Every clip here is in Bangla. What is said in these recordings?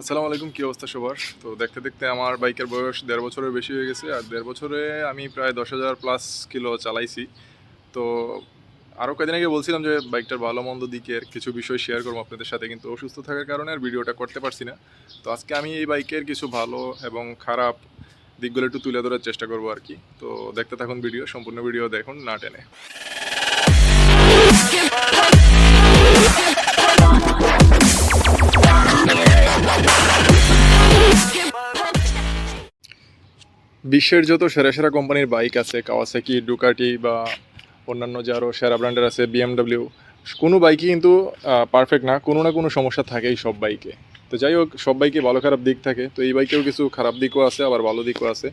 আসসালামু আলাইকুম, কী অবস্থা সবার? তো দেখতে দেখতে আমার বাইকের বয়স দেড় বছরের বেশি হয়ে গেছে, আর দেড় বছরে আমি প্রায় দশ হাজার প্লাস কিলো চালাইছি। তো আরও কয়েকদিন আগে বলছিলাম যে বাইকটার ভালো মন্দ দিকের কিছু বিষয় শেয়ার করব আপনাদের সাথে, কিন্তু অসুস্থ থাকার কারণে আর ভিডিওটা করতে পারছি না। তো আজকে আমি এই বাইকের কিছু ভালো এবং খারাপ দিকগুলো একটু তুলে ধরার চেষ্টা করব আর কি। তো দেখতে থাকুন ভিডিও, সম্পূর্ণ ভিডিও দেখুন না টেনে। বিশ্বের যত সেরা সেরা কোম্পানির বাইক আছে কাওয়াসাকি ডুকাটি বা অন্যান্য যে আরও সেরা ব্র্যান্ডের আছে বিএমডাব্লিউ কোনো বাইকই কিন্তু পারফেক্ট না। কোনো না কোনো সমস্যা থাকেই সব বাইকে। তো যাই হোক, সব বাইকে ভালো খারাপ দিক থাকে। তো এই বাইকেও কিছু খারাপ দিকও আছে, আবার ভালো দিকও আছে।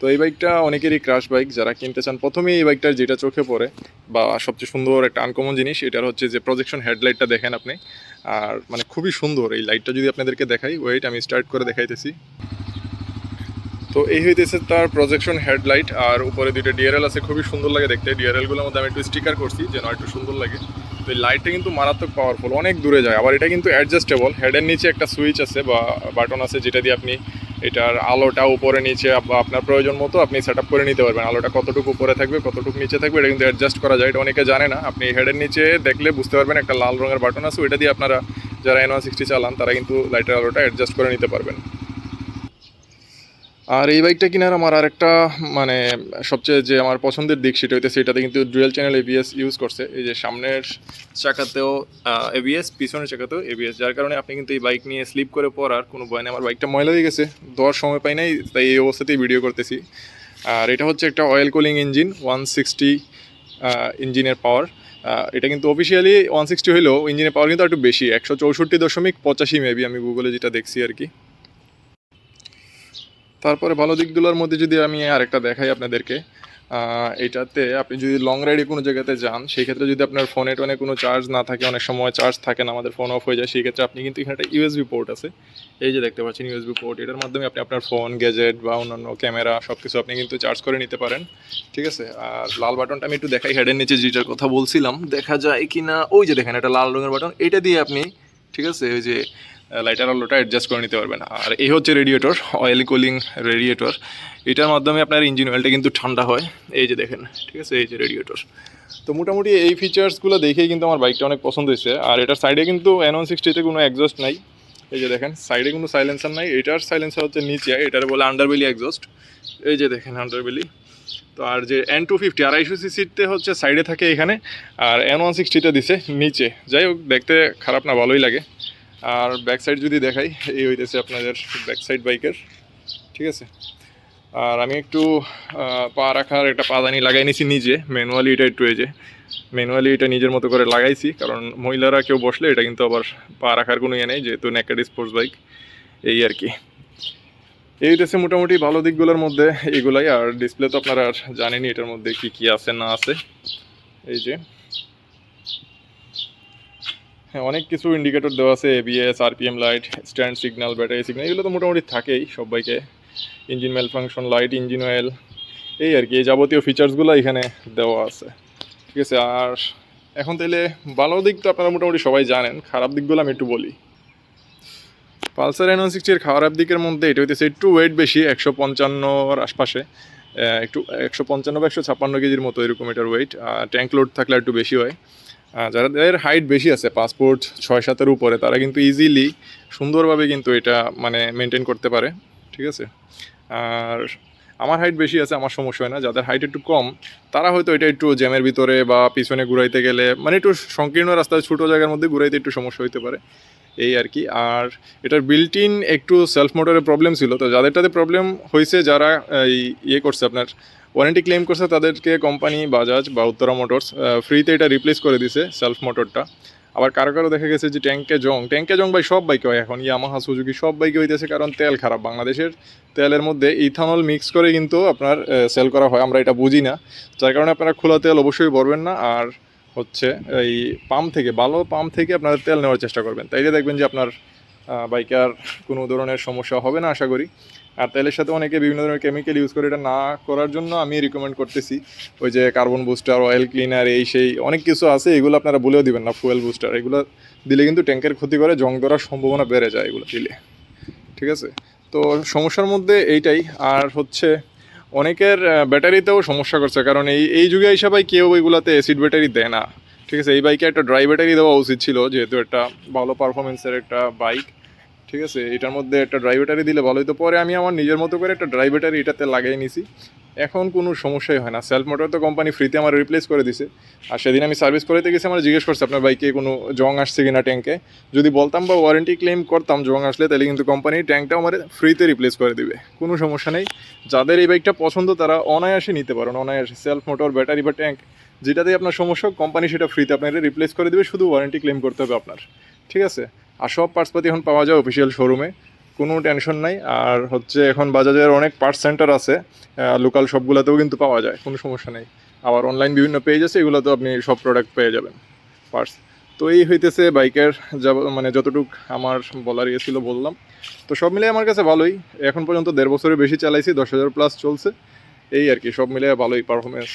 তো এই বাইকটা অনেকেরই ক্রাশ বাইক যারা কিনতে চান, প্রথমেই এই বাইকটার যেটা চোখে পড়ে বা সবচেয়ে সুন্দর একটা আনকমন জিনিস, এটার হচ্ছে যে প্রজেকশন হেডলাইটটা দেখেন আপনি। আর মানে খুবই সুন্দর, এই লাইটটা যদি আপনাদেরকে দেখাই ওয়েট আমি স্টার্ট করে দেখাইতেছি। তো এই হইতেছে তার প্রজেকশন হেডলাইট আর উপরে দুইটা ডিআরএল আছে, খুবই সুন্দর লাগে দেখতে। ডিআরএলগুলোর মধ্যে আমি একটু স্টিকার করছি, যেন একটু সুন্দর লাগে। তো এই লাইটটা কিন্তু মারাত্মক পাওয়ারফুল অনেক দূরে যায়। আবার এটা কিন্তু অ্যাডজাস্টেবল হেডের নিচে একটা সুইচ আছে বা বাটন আছে, যেটা দিয়ে আপনি এটার আলোটা উপরে, নিচে আপনার প্রয়োজন মতো আপনি সেট করে নিতে পারবেন। আলোটা কতটুকু উপরে থাকবে, কতটুকু নিচে থাকবে, এটা কিন্তু অ্যাডজাস্ট করা যায়। এটা অনেকে জানে না। আপনি হেডের নিচে দেখলে বুঝতে পারবেন একটা লাল রঙের বাটন আছে, ওইটা দিয়ে আপনারা যারা এন ওয়ান সিক্সটি চালান, তারা কিন্তু লাইটের আলোটা অ্যাডজাস্ট করে নিতে পারবেন। আর এই বাইকটা কেনার আমার আরেকটা মানে সবচেয়ে যে আমার পছন্দের দিক সেটা হইতেছে এটাতে কিন্তু ডুয়েল চ্যানেল এবিএস ইউজ করছে। এই যে সামনের চাকাতেও এবিএস পিছনের চাকাতেও এবিএস যার কারণে আপনি কিন্তু এই বাইক নিয়ে স্লিপ করে পড়ার কোনো ভয় নেই। আমার বাইকটা ময়লা হয়ে গেছে, দেওয়ার সময় পাই নাই, তাই এই অবস্থাতেই ভিডিও করতেছি। আর এটা হচ্ছে একটা oil cooling engine one sixty ইঞ্জিনের পাওয়ার এটা কিন্তু অফিসিয়ালি ওয়ান সিক্সটি হলেও ইঞ্জিনের পাওয়ার কিন্তু একটু বেশি, একশো চৌষট্টি দশমিক পঁচাশি মেবি আমি গুগলে যেটা দেখছি আর কি। তারপরে ভালো দিকগুলোর মধ্যে যদি আমি আরেকটা দেখাই আপনাদেরকে এটাতে আপনি যদি লং রাইডে কোনো জায়গাতে যান সেই ক্ষেত্রে যদি আপনার ফোনে টোনে কোনো চার্জ না থাকে, অনেক সময় চার্জ থাকে না, আমাদের ফোন অফ হয়ে যায় সেই ক্ষেত্রে আপনি কিন্তু এখানে একটা ইউএসবি পোর্ট আছে। এই যে দেখতে পাচ্ছেন ইউএসবি পোর্ট এটার মাধ্যমে আপনি আপনার ফোন গ্যাজেট বা অন্যান্য ক্যামেরা সব কিছু আপনি কিন্তু চার্জ করে নিতে পারেন। ঠিক আছে? আর লাল বাটনটা আমি একটু দেখাই হেডের নিচে যেটার কথা বলছিলাম, দেখা যায় কি না ওই যে দেখেন এটা লাল রঙের বাটন এটা দিয়ে আপনি, ঠিক আছে? ওই যে লাইটার আলোটা অ্যাডজাস্ট করে নিতে পারবেন আর এই হচ্ছে রেডিয়েটর অয়েল কুলিং রেডিয়েটর এটার মাধ্যমে আপনার ইঞ্জিন অয়েলটা কিন্তু ঠান্ডা হয়। এই যে দেখেন, ঠিক আছে? এই যে রেডিয়েটর তো মোটামুটি এই ফিচার্সগুলো দেখেই কিন্তু আমার বাইকটা অনেক পছন্দ হয়েছে। আর এটার সাইডে কিন্তু এন ওয়ান সিক্সটিতে কোনো এক্সস্ট নাই। এই যে দেখেন সাইডে কোনো সাইলেন্সার নাই। এটার সাইলেন্সার হচ্ছে নিচে, এটার বলে আন্ডারবেলি এক্সস্ট এই যে দেখেন আন্ডারবেলি তো আর যে এন টু ফিফটি আড়াইশো সিসিতে হচ্ছে সাইডে থাকে এখানে। আর এন ওয়ান সিক্সটিতে দিছে নিচে। যাই হোক, দেখতে খারাপ না, ভালোই লাগে। আর ব্যাক সাইড যদি দেখাই, এই হইতেছে আপনাদের ব্যাক সাইড বাইকের ঠিক আছে? আর আমি একটু পা রাখার একটা পাদানি লাগাই নিছি নিজে ম্যানুয়ালি এটা একটু এই যে ম্যানুয়ালি এটা নিজের মতো করে লাগাইছি, কারণ মহিলারা কেউ বসলে এটা কিন্তু আবার পা রাখার কোনো ইয়ে নেই, যেহেতু নেকেড স্পোর্টস বাইক এই আর কি। এই হইতেছে মোটামুটি ভালো দিকগুলোর মধ্যে এগুলাই, আর ডিসপ্লে তো আপনারা আর জানেনই এটার মধ্যে কি কি আছে, না আছে। এই যে হ্যাঁ অনেক কিছু ইন্ডিকেটর দেওয়া আছে ABS RPM light stand signal battery signal এগুলো তো মোটামুটি থাকেই সব বাইকে engine malfunction light engine oil এই আর কি, এই যাবতীয় ফিচার্সগুলো এখানে দেওয়া আছে। ঠিক আছে, আর এখন তাহলে ভালো দিক তো আপনারা মোটামুটি সবাই জানেন, খারাপ দিকগুলো আমি একটু বলি। পালসার এন ওয়ান সিক্সটির খারাপ দিকের মধ্যে এটা হইতেছে একটু ওয়েট বেশি, একশো পঞ্চান্নর আশপাশে। একটু একশো পঞ্চান্ন বা একশো ছাপ্পান্ন কেজির মতো এরকম এটার ওয়েট ট্যাঙ্ক লোড থাকলে একটু বেশি হয়। যাদের হাইট বেশি আছে পাসপোর্ট ছয় সাতের উপরে, তারা কিন্তু ইজিলি সুন্দরভাবে কিন্তু এটা মানে মেনটেন করতে পারে, ঠিক আছে? আর আমার হাইট বেশি আছে, আমার সমস্যা হয় না। যাদের হাইট একটু কম, তারা হয়তো এটা একটু জ্যামের ভিতরে বা পিছনে ঘুরাইতে গেলে মানে একটু সংকীর্ণ রাস্তায় ছোটো জায়গার মধ্যে ঘুরাইতে একটু সমস্যা হইতে পারে। এই আর কি। আর এটার বিল্ট ইন একটু সেলফ মোটরের প্রবলেম ছিল। তো যাদেরটাতে প্রবলেম হয়েছে, যারা এই ইয়ে করছে আপনার ওয়ারেন্টি ক্লেম করছে, তাদেরকে কোম্পানি বাজাজ বা উত্তরা মোটরস ফ্রিতে এটা রিপ্লেস করে দিছে সেলফ মোটরটা আবার কারও কারও দেখা গেছে যে ট্যাঙ্কে জং ট্যাঙ্কে জং ভাই সব বাইকে হয় এখন। ইয়ামাহা সুজুকি সব বাইকে হইতেছে কারণ তেল খারাপ। বাংলাদেশের তেলের মধ্যে ইথানল মিক্স করে কিন্তু আপনার সেল করা হয়। আমরা এটা বুঝি না। যার কারণে আপনারা খোলা তেল অবশ্যই ভরবেন না। আর হচ্ছে এই পাম্প থেকে, ভালো পাম্প থেকে আপনারা তেল নেওয়ার চেষ্টা করবেন। তাইলে দেখবেন যে আপনার বাইকার কোনো ধরনের সমস্যা হবে না আশা করি। আর তেলের সাথে অনেকে বিভিন্ন ধরনের কেমিক্যাল ইউজ করে, এটা না করার জন্য আমি রিকমেন্ড করতেছি। ওই যে কার্বন বুস্টার অয়েল ক্লিনার এই সেই অনেক কিছু আছে, এগুলো আপনারা বলেও দিবেন না ফুয়েল বুস্টার এগুলো দিলে কিন্তু ট্যাঙ্কের ক্ষতি করে জং ধরার সম্ভাবনা বেড়ে যায় এগুলো দিলে। ঠিক আছে? তো সমস্যার মধ্যে এইটাই। আর হচ্ছে অনেকের ব্যাটারিতেও সমস্যা করছে। কারণ এই এই যুগে হিসাবে কেউ ওইগুলোতে অ্যাসিড ব্যাটারি দেয় না। ঠিক আছে, এই বাইকে একটা ড্রাই ব্যাটারি দেওয়া উচিত ছিল, যেহেতু একটা ভালো পারফরমেন্সের একটা বাইক ঠিক আছে, এটার মধ্যে একটা ড্রাই ব্যাটারি দিলে ভালোই। তো পরে আমি আমার নিজের মতো করে একটা ড্রাই ব্যাটারি এটাতে লাগিয়ে নিছি। এখন কোনো সমস্যাই হয় না। সেলফ মোটর তো কোম্পানি ফ্রিতে আমার রিপ্লেস করে দিছে। আর সেদিন আমি সার্ভিস করাতে গেছি, আমার জিজ্ঞেস করছে, আপনার বাইকে কোনো জং আসছে কিনা ট্যাঙ্কে যদি বলতাম বা ওয়ারেন্টি ক্লেম করতাম জং আসলে, তাহলে কিন্তু কোম্পানি ট্যাঙ্কটা আমার ফ্রিতে রিপ্লেস করে দিবে। কোনো সমস্যা নেই। যাদের এই বাইকটা পছন্দ, তারা অনায়াসে নিতে পারেন, অনায়াসে। সেলফ মোটর ব্যাটারি বা ট্যাঙ্ক যেটাতেই আপনার সমস্যা কোম্পানি সেটা ফ্রিতে আপনার রিপ্লেস করে দেবে। শুধু ওয়ারেন্টি ক্লেম করতে হবে আপনার। ঠিক আছে? আর সব পার্টসপাতি এখন পাওয়া যায় অফিসিয়াল শোরুমে কোনো টেনশন নাই। আর হচ্ছে এখন বাজাজের অনেক পার্টস সেন্টার আছে লোকাল শপগুলোতেও কিন্তু পাওয়া যায়, কোনো সমস্যা নেই। আবার অনলাইন বিভিন্ন পেজ আছে, এগুলোতেও আপনি সব প্রোডাক্ট পেয়ে যাবেন পার্টস তো এই হইতেছে বাইকের যাব মানে যতটুক আমার বলার ইয়ে ছিল বললাম। তো সব মিলিয়ে আমার কাছে ভালোই। এখন পর্যন্ত দেড় বছরের বেশি চালাইছি, দশ হাজার প্লাস চলছে। এই আর কি, সব মিলে ভালোই পারফরমেন্স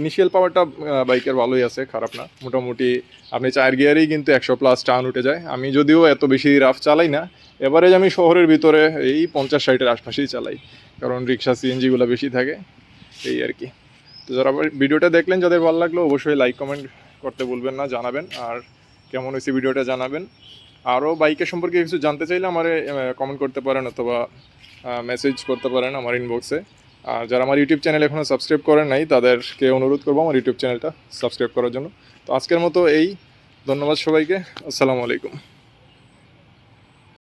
ইনিশিয়াল পাওয়ারটা বাইকের ভালোই আছে, খারাপ না। মোটামুটি আপনি চার গিয়ারেই কিন্তু একশো প্লাস টান উঠে যায়। আমি যদিও এত বেশি রাফ চালাই না এভারেজ আমি শহরের ভিতরে এই পঞ্চাশ ষাটের আশপাশেই চালাই। কারণ রিক্সা সিএনজিগুলো বেশি থাকে, এই আর কি। তো যারা ভিডিওটা দেখলেন, যাদের ভালো লাগল, অবশ্যই লাইক কমেন্ট করতে বলবেন না, জানাবেন। আর কেমন হয়েছে ভিডিওটা জানাবেন। আরও বাইকের সম্পর্কে কিছু জানতে চাইলে আমার কমেন্ট করতে পারেন অথবা মেসেজ করতে পারেন আমার ইনবক্সে আর যারা আমার ইউটিউব চ্যানেল এখনও সাবস্ক্রাইব করেন নাই, তাদেরকে অনুরোধ করব আমার ইউটিউব চ্যানেলটা সাবস্ক্রাইব করার জন্য। তো আজকের মতো এই, ধন্যবাদ সবাইকে। আসসালামু আলাইকুম।